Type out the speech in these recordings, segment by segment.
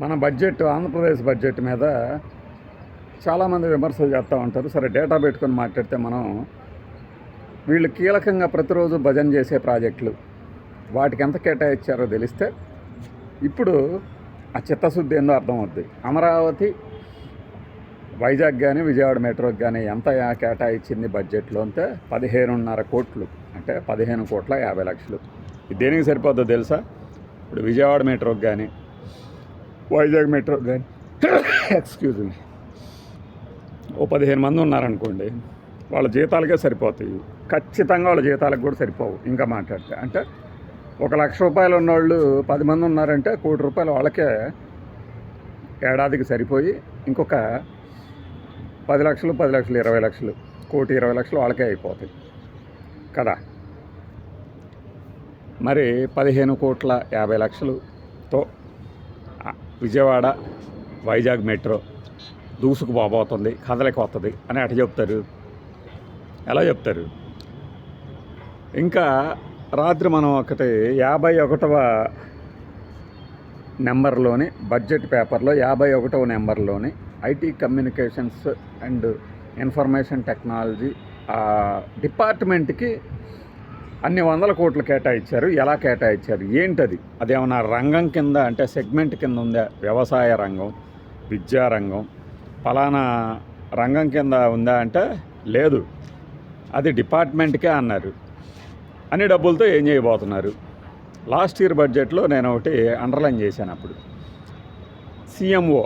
మన budget Andhra Pradesh budget మీద చాలామంది విమర్శలు చేస్తూ ఉంటారు. సరే డేటా పెట్టుకొని మాట్లాడితే మనం వీళ్ళు కీలకంగా ప్రతిరోజు భజన చేసే ప్రాజెక్టులు వాటికి ఎంత కేటాయించారో తెలిస్తే ఇప్పుడు ఆ చిత్తశుద్ధి ఏందో అర్థమవుద్ది. అమరావతి వైజాగ్ కానీ విజయవాడ మెట్రోకి కానీ ఎంత కేటాయించింది బడ్జెట్లో అంటే పదిహేనున్నర కోట్లు. అంటే పదిహేను కోట్ల యాభై లక్షలు. దేనికి సరిపోద్దో తెలుసా? ఇప్పుడు విజయవాడ మెట్రోకి కానీ వైజాగ్ మెట్రో. కానీ ఎక్స్క్యూజ్ మీ ఓ పదిహేను మంది ఉన్నారనుకోండి వాళ్ళ జీతాలకే సరిపోతాయి. ఖచ్చితంగా వాళ్ళ జీతాలకు కూడా సరిపోవు ఇంకా మాట్లాడితే. అంటే ఒక లక్ష రూపాయలు ఉన్నవాళ్ళు పది మంది ఉన్నారంటే కోటి రూపాయలు వాళ్ళకే ఏడాదికి సరిపోయి ఇంకొక పది లక్షలు పది లక్షలు ఇరవై లక్షలు కోటి ఇరవై లక్షలు వాళ్ళకే అయిపోతాయి. కదా? మరి పదిహేను కోట్ల యాభై లక్షలతో విజయవాడ వైజాగ్ మెట్రో దూసుకుపోబోతుంది కదలకి వస్తుంది అని అట చెప్తారు. ఎలా చెప్తారు? ఇంకా రాత్రి మనం ఒకటి యాభై ఒకటవ నెంబర్లోని బడ్జెట్ పేపర్లో యాభై ఒకటవ నెంబర్లోని IT communications and information technology డిపార్ట్మెంట్కి అన్ని వందల కోట్లు కేటాయించారు. ఎలా కేటాయించారు? ఏంటది? అదేమన్నా రంగం కింద అంటే సెగ్మెంట్ కింద ఉందా? వ్యవసాయ రంగం విద్యా రంగం ఫలానా రంగం కింద ఉందా అంటే లేదు. అది డిపార్ట్మెంట్కే అన్నారు. అన్ని డబ్బులతో ఏం చేయబోతున్నారు? లాస్ట్ ఇయర్ బడ్జెట్లో నేను ఒకటి అండర్లైన్ చేశాను అప్పుడు. సిఎంఓ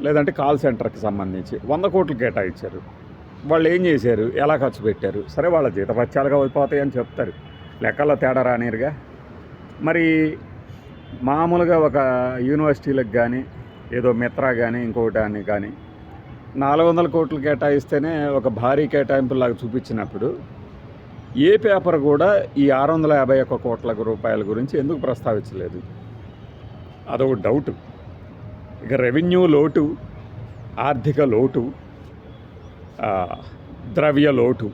లేదంటే కాల్ సెంటర్కి సంబంధించి వంద కోట్లు కేటాయించారు. వాళ్ళు ఏం చేశారు? ఎలా ఖర్చు పెట్టారు? సరే వాళ్ళ జీతపత్యాలుగా అయిపోతాయి అని చెప్తారు. లెక్కల్లో తేడా రానిరుగా. మరి మామూలుగా ఒక యూనివర్సిటీలకు కానీ ఏదో మిత్రా కానీ ఇంకోటాన్ని కానీ నాలుగు వందల కోట్లు కేటాయిస్తేనే ఒక భారీ కేటాయింపులాగా చూపించినప్పుడు ఏ పేపర్ కూడా ఈ ఆరు వందల యాభై ఒక్క కోట్ల రూపాయల గురించి ఎందుకు ప్రస్తావించలేదు? అదొక డౌట్. ఇక రెవెన్యూ లోటు ఆర్థిక లోటు ద్రవ్య లోటు.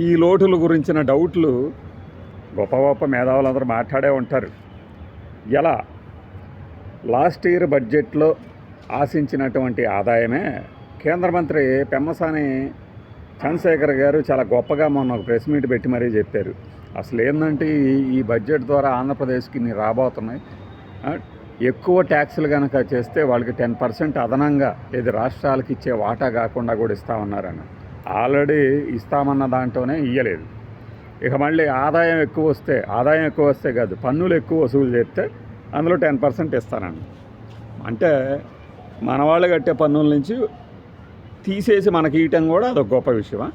ఈ లోటుల గురించిన డౌట్లు గొప్ప గొప్ప మేధావులందరూ మాట్లాడే ఉంటారు. ఎలా? లాస్ట్ ఇయర్ బడ్జెట్లో ఆశించినటువంటి ఆదాయమే కేంద్ర మంత్రి పెమ్మసాని చంద్రశేఖర్ గారు చాలా గొప్పగా మొన్న ఒక ప్రెస్ మీట్ పెట్టి మరీ చెప్పారు. అసలు ఏంటంటే ఈ- బడ్జెట్ ద్వారా ఆంధ్రప్రదేశ్కి ఇన్ని రాబోతున్నాయి. ఎక్కువ ట్యాక్సులు కనుక చేస్తే వాళ్ళకి టెన్ పర్సెంట్ అదనంగా ఇది రాష్ట్రాలకు ఇచ్చే వాటా కాకుండా కూడా ఇస్తామన్నారని ఆల్రెడీ ఇస్తామన్న దాంట్లోనే ఇయ్యలేదు. ఇక మళ్ళీ ఆదాయం ఎక్కువ వస్తే ఆదాయం ఎక్కువ వస్తే కాదు పన్నులు ఎక్కువ వసూలు చేస్తే అందులో టెన్ పర్సెంట్ ఇస్తానండి అంటే మన వాళ్ళు కట్టే పన్నుల నుంచి తీసేసి మనకి ఇవ్వటం కూడా అదొక గొప్ప విషయమా?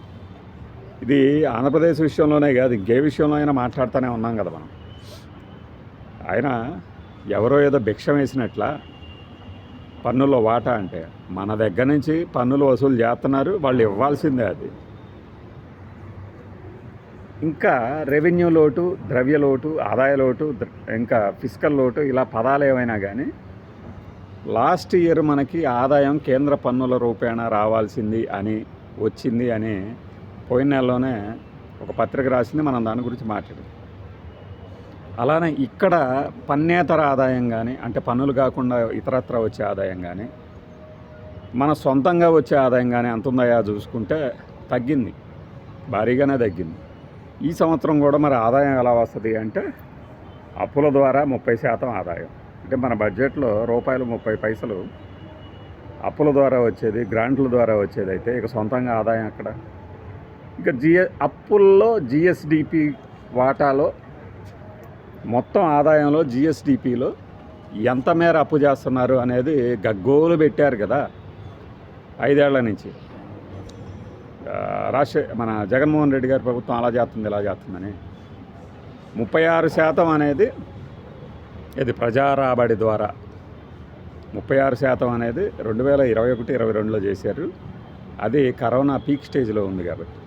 ఇది ఆంధ్రప్రదేశ్ విషయంలోనే కాదు ఇంకే విషయంలో అయినా మాట్లాడుతూనే ఉన్నాం కదా మనం. ఆయన ఎవరో ఏదో భిక్షం వేసినట్ల పన్నుల వాటా అంటే మన దగ్గర నుంచి పన్నులు వసూలు చేస్తున్నారు వాళ్ళు ఇవ్వాల్సిందే అది. ఇంకా రెవెన్యూ లోటు ద్రవ్య లోటు ఆదాయ లోటు ఇంకా ఫిజికల్ లోటు ఇలా పదాలు ఏమైనా కానీ లాస్ట్ ఇయర్ మనకి ఆదాయం కేంద్ర పన్నుల రూపేణా రావాల్సింది అని వచ్చింది అని పోయిన నెలలోనే ఒక పత్రిక రాసింది మనం దాని గురించి మాట్లాడాం అలానే ఇక్కడ పన్నేతర ఆదాయం కానీ అంటే పన్నులు కాకుండా ఇతరత్ర వచ్చే ఆదాయం కానీ మన సొంతంగా వచ్చే ఆదాయం కానీ ఎంత ఉందయా చూసుకుంటే తగ్గింది. భారీగానే తగ్గింది. ఈ సంవత్సరం కూడా మరి ఆదాయం ఎలా వస్తుంది అంటే అప్పుల ద్వారా ముప్పై శాతం ఆదాయం. అంటే మన బడ్జెట్లో రూపాయలు ముప్పై పైసలు అప్పుల ద్వారా వచ్చేది గ్రాంట్ల ద్వారా వచ్చేది అయితే ఇక సొంతంగా ఆదాయం అక్కడ ఇక జిఎ అప్పుల్లో జిఎస్డిపి వాటాలో మొత్తం ఆదాయంలో జిఎస్డిపిలో ఎంత మేర అప్పు చేస్తున్నారు అనేది గగ్గోలు పెట్టారు కదా ఐదేళ్ళ నుంచి. రాష్ట్ర మన జగన్మోహన్ రెడ్డి గారి ప్రభుత్వం అలా చేస్తుంది ఇలా చేస్తుందని. ముప్పై ఆరు శాతం అనేది ఇది ప్రజా రాబడి ద్వారా. ముప్పై ఆరు శాతం అనేది రెండు వేల ఇరవై ఒకటి ఇరవై రెండులో చేశారు. అది కరోనా పీక్ స్టేజ్లో ఉంది కాబట్టి.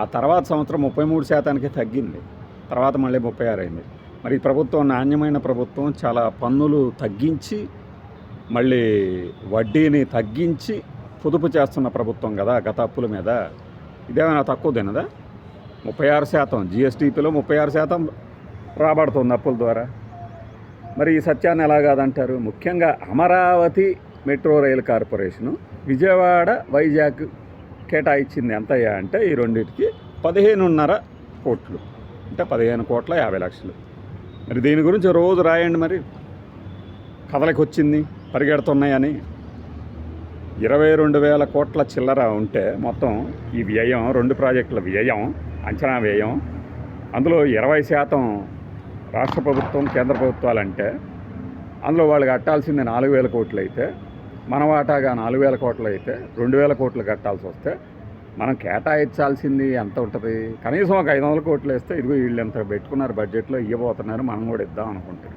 ఆ తర్వాత సంవత్సరం ముప్పై మూడు శాతానికి తగ్గింది. తర్వాత మళ్ళీ ముప్పై ఆరు అయింది. మరి ప్రభుత్వం నాణ్యమైన ప్రభుత్వం చాలా పన్నులు తగ్గించి మళ్ళీ వడ్డీని తగ్గించి పొదుపు చేస్తున్న ప్రభుత్వం కదా గత అప్పుల మీద. ఇదేమైనా తక్కువ తినదా ముప్పై ఆరు శాతం జిఎస్టీపీలో ముప్పై ఆరు శాతం రాబడుతుంది అప్పుల ద్వారా. మరి ఈ సత్యాన్ని ఎలా కాదంటారు? ముఖ్యంగా Amaravati metro rail corporation Vijayawada Vizag కేటాయించింది ఎంతయ్యా అంటే ఈ రెండింటికి పదిహేనున్నర కోట్లు. అంటే పదిహేను కోట్ల యాభై లక్షలు. మరి దీని గురించి రోజు రాయండి మరి. కథలకు వచ్చింది పరిగెడుతున్నాయని. ఇరవై రెండు వేల కోట్ల చిల్లర ఉంటే మొత్తం ఈ వ్యయం రెండు ప్రాజెక్టుల వ్యయం అంచనా వ్యయం అందులో ఇరవై శాతం రాష్ట్ర ప్రభుత్వం కేంద్ర ప్రభుత్వాలంటే అందులో వాళ్ళు కట్టాల్సింది నాలుగు వేల కోట్లు అయితే మన వాటాగా నాలుగు వేల కోట్లు అయితే రెండు వేల కోట్లు కట్టాల్సి వస్తే మనం కేటాయించాల్సింది ఎంత ఉంటుంది? కనీసం ఒక ఐదు వందల కోట్లు వేస్తే ఇదిగో వీళ్ళు ఎంత పెట్టుకున్నారు బడ్జెట్లో ఇవ్వబోతున్నారు మనం కూడా ఇద్దాం అనుకుంటారు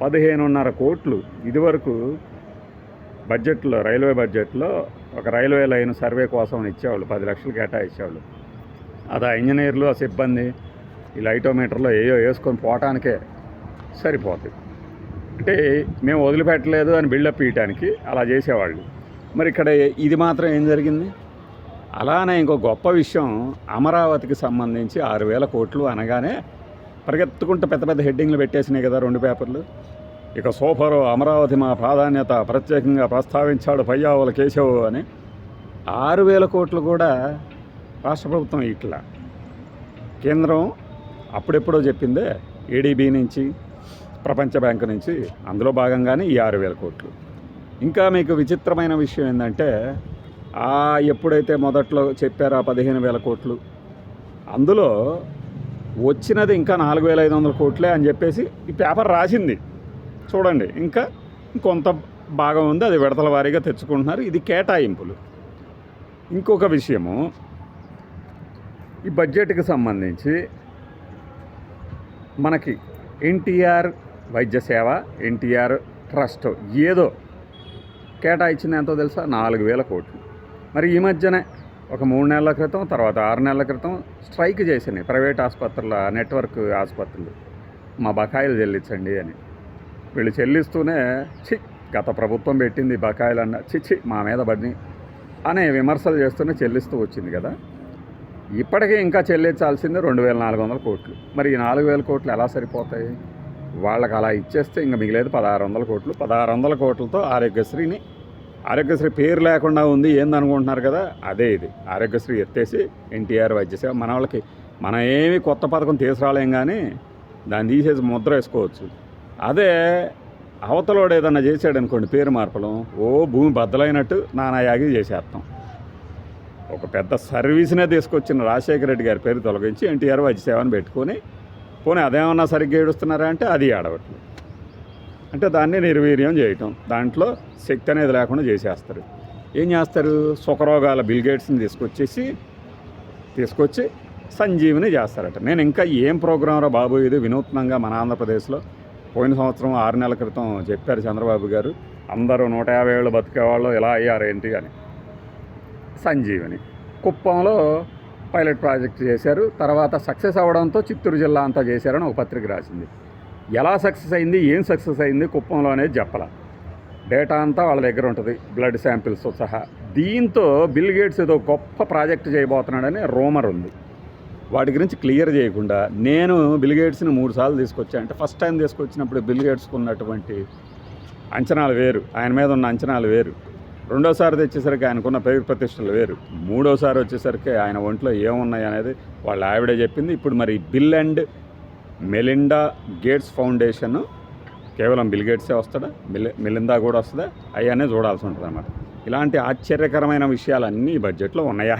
పదిహేనున్నర కోట్లు ఇదివరకు బడ్జెట్లో రైల్వే బడ్జెట్లో ఒక రైల్వే లైన్ సర్వే కోసం ఇచ్చేవాళ్ళు పది లక్షలు కేటాయించేవాళ్ళు. అది ఆ ఇంజనీర్లు ఆ సిబ్బంది ఈ లైటోమీటర్లో ఏయో వేసుకొని పోవటానికే సరిపోతుంది అంటే మేము వదిలిపెట్టలేదు అని బిల్డప్ ఇవ్వటానికి అలా చేసేవాళ్ళు. మరి ఇక్కడ ఇది మాత్రం ఏం జరిగింది? అలానే ఇంకో గొప్ప విషయం అమరావతికి సంబంధించి ఆరు వేల కోట్లు అనగానే పరిగెత్తుకుంటూ పెద్ద పెద్ద హెడ్డింగ్లు పెట్టేసినాయి కదా రెండు పేపర్లు. ఇక సూపరు అమరావతి మా ప్రాధాన్యత ప్రత్యేకంగా ప్రస్తావించాడు పయ్యావుల కేశవ్ అని. ఆరు వేల కోట్లు కూడా రాష్ట్ర ప్రభుత్వం ఇట్లా. కేంద్రం అప్పుడెప్పుడో చెప్పిందే ఏడీబీ నుంచి ప్రపంచ బ్యాంకు నుంచి అందులో భాగంగానే ఈ ఆరు వేల కోట్లు. ఇంకా మీకు విచిత్రమైన విషయం ఏంటంటే ఎప్పుడైతే మొదట్లో చెప్పారో ఆ పదిహేను వేల కోట్లు అందులో వచ్చినది ఇంకా నాలుగు వేల ఐదు వందల కోట్లే అని చెప్పేసి ఈ పేపర్ రాసింది. చూడండి ఇంకా కొంత భాగం ఉంది అది విడతల వారీగా తెచ్చుకుంటున్నారు. ఇది కేటాయింపులు. ఇంకొక విషయము ఈ బడ్జెట్కి సంబంధించి మనకి ఎన్టీఆర్ వైద్య సేవ ఎన్టీఆర్ ట్రస్ట్ ఏదో కేటాయించింది ఎంతో తెలుసా? నాలుగు వేల కోట్లు. మరి ఈ మధ్యనే ఒక మూడు నెలల క్రితం తర్వాత ఆరు నెలల క్రితం స్ట్రైక్ చేసినాయి ప్రైవేట్ ఆసుపత్రుల నెట్వర్క్ ఆసుపత్రులు. మా బకాయిలు చెల్లించండి అని. వీళ్ళు చెల్లిస్తూనే చి గత ప్రభుత్వం పెట్టింది బకాయిలు అన్న చిచ్చి మా మీద పడి అనే విమర్శలు చేస్తూనే చెల్లిస్తూ వచ్చింది కదా. ఇప్పటికే ఇంకా చెల్లించాల్సింది రెండు వేల నాలుగు వందల కోట్లు. మరి ఈ నాలుగు వేల కోట్లు ఎలా సరిపోతాయి? వాళ్ళకి అలా ఇచ్చేస్తే ఇంకా మిగిలేదు పదహారు వందల కోట్లు. పదహారు వందల కోట్లతో ఆరోగ్యశ్రీని ఆరోగ్యశ్రీ పేరు లేకుండా ఉంది ఏందనుకుంటున్నారు కదా అదే ఇది. ఆరోగ్యశ్రీ ఎత్తేసి ఎన్టీఆర్ వైద్యసేవ. మన వాళ్ళకి మనం ఏమి కొత్త పథకం తీసుకురాలేం కానీ దాన్ని తీసేసి ముద్ర వేసుకోవచ్చు. అదే అవతలోడు ఏదన్నా చేసాడు అనుకోండి పేరు మార్పలం ఓ భూమి బద్దలైనట్టు నానాయాగి చేసేస్తాం. ఒక పెద్ద సర్వీస్నే తీసుకొచ్చిన రాజశేఖర రెడ్డి గారి పేరు తొలగించి ఎన్టీఆర్ వైద్యసేవని పెట్టుకొని పోనీ అదేమన్నా సరిగ్గా ఏడుస్తున్నారా అంటే అది ఆడవట్లేదు అంటే దాన్ని నిర్వీర్యం చేయటం. దాంట్లో శక్తి అనేది లేకుండా చేసేస్తారు. ఏం చేస్తారు? సుఖరోగాల బిల్గేట్స్ని తీసుకొచ్చేసి తీసుకొచ్చి సంజీవిని చేస్తారట. నేను ఇంకా ఏం ప్రోగ్రాంలో బాబోయేది బాబు ఇది వినూత్నంగా మన ఆంధ్రప్రదేశ్లో. పోయిన సంవత్సరం ఆరు నెలల క్రితం చెప్పారు చంద్రబాబు గారు అందరూ నూట యాభై ఏళ్ళు బతికేవాళ్ళు ఇలా అయ్యారు ఏంటి అని. సంజీవిని. కుప్పంలో పైలట్ ప్రాజెక్ట్ చేశారు. తర్వాత సక్సెస్ అవ్వడంతో చిత్తూరు జిల్లా అంతా చేశారని ఒక పత్రిక రాసింది. ఎలా సక్సెస్ అయింది ఏం సక్సెస్ అయింది కుప్పంలో అనేది చెప్పాల. డేటా అంతా వాళ్ళ దగ్గర ఉంటుంది బ్లడ్ శాంపిల్స్తో సహా. దీంతో బిల్ గేట్స్ ఏదో గొప్ప ప్రాజెక్ట్ చేయబోతున్నాడని రోమర్ ఉంది. వాటి గురించి క్లియర్ చేయకుండా నేను బిల్ గేట్స్ని మూడు సార్లు తీసుకొచ్చా అంటే ఫస్ట్ టైం తీసుకొచ్చినప్పుడు బిల్ గేట్స్కి ఉన్నటువంటి అంచనాలు వేరు ఆయన మీద ఉన్న అంచనాలు వేరు. రెండోసారి తెచ్చేసరికి ఆయనకున్న పేరు ప్రతిష్టలు వేరు. మూడోసారి వచ్చేసరికి ఆయన ఒంట్లో ఏమున్నాయి అనేది వాళ్ళ ఆవిడే చెప్పింది. ఇప్పుడు మరి Bill and Melinda Gates foundation కేవలం బిల్ గేట్సే వస్తాడా? మిలి మిలిందా కూడా వస్తుందా? అవన్నీ చూడాల్సి ఉంటుంది అన్నమాట ఇలాంటి ఆశ్చర్యకరమైన విషయాలన్నీ బడ్జెట్లో ఉన్నాయా?